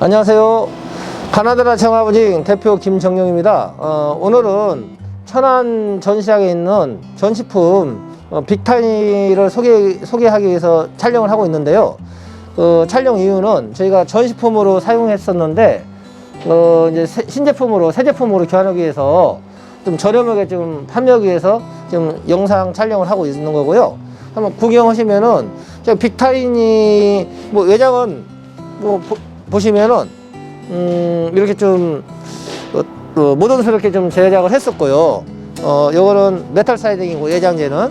안녕하세요. 가나다라 청아버징 대표 김정용입니다. 어, 오늘은 천안 전시장에 있는 전시품 어, 빅타니를 소개, 소개하기 위해서 촬영을 하고 있는데요. 그 촬영 이유는 저희가 전시품으로 사용했었는데 어, 이제 새- 신제품으로 새 제품으로 교환하기 위해서 좀 저렴하게 좀 판매하기 위해서 지금 영상 촬영을 하고 있는 거고요. 한번 구경하시면은 저 빅타인이 뭐 외장은 뭐 보, 보시면은 음 이렇게 좀 어, 어, 모던스럽게 좀 제작을 했었고요. 어 요거는 메탈 사이딩이고 예장제는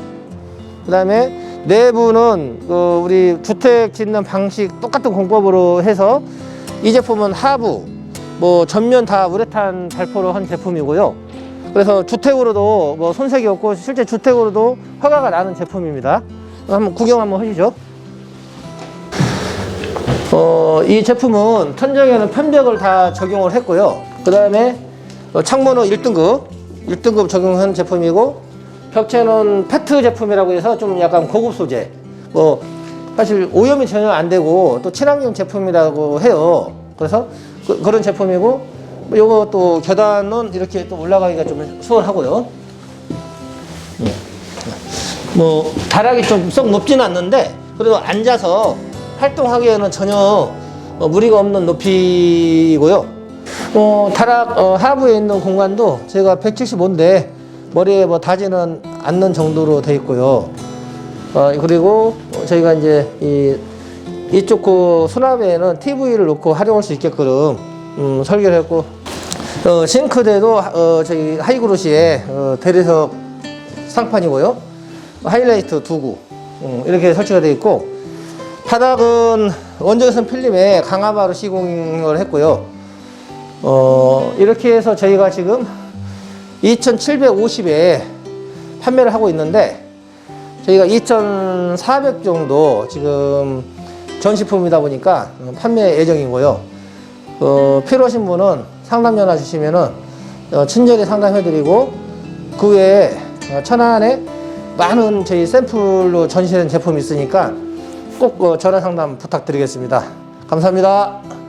그다음에 내부는 그 우리 주택 짓는 방식 똑같은 공법으로 해서 이 제품은 하부 뭐 전면 다 우레탄 발포로 한 제품이고요. 그래서 주택으로도 뭐 손색이 없고 실제 주택으로도 허가가 나는 제품입니다. 한번 구경 한번 하시죠. 어, 이 제품은 천정에는 편벽을 다 적용을 했고요. 그 다음에 창문은 1등급, 1등급 적용한 제품이고, 벽체는 페트 제품이라고 해서 좀 약간 고급 소재. 뭐, 사실 오염이 전혀 안 되고, 또 친환경 제품이라고 해요. 그래서 그, 런 제품이고, 뭐 요거 또 계단은 이렇게 또 올라가기가 좀 수월하고요. 뭐 다락이 좀 썩 높지는 않는데 그래도 앉아서 활동하기에는 전혀 어, 무리가 없는 높이고요. 어, 다락 어, 하부에 있는 공간도 제가 175인데 머리에 뭐 닿지는 않는 정도로 돼 있고요. 어, 그리고 저희가 이제 이 이쪽 그 수납에는 TV를 놓고 활용할 수 있게끔 음, 설계를 했고 어, 싱크대도 어, 저희 하이그로시에 어, 대리석 상판이고요. 하이라이트 두구 음, 이렇게 설치가 되어 있고 바닥은 원적외선 필름에 강화바로 시공을 했고요. 어, 이렇게 해서 저희가 지금 2,750에 판매를 하고 있는데 저희가 2,400 정도 지금 전시품이다 보니까 판매 예정이고요. 어, 필요하신 분은 상담 전화 주시면은 어, 친절히 상담해드리고 그 외에 어, 천안에 많은 저희 샘플로 전시된 제품이 있으니까 꼭 어, 전화 상담 부탁드리겠습니다. 감사합니다.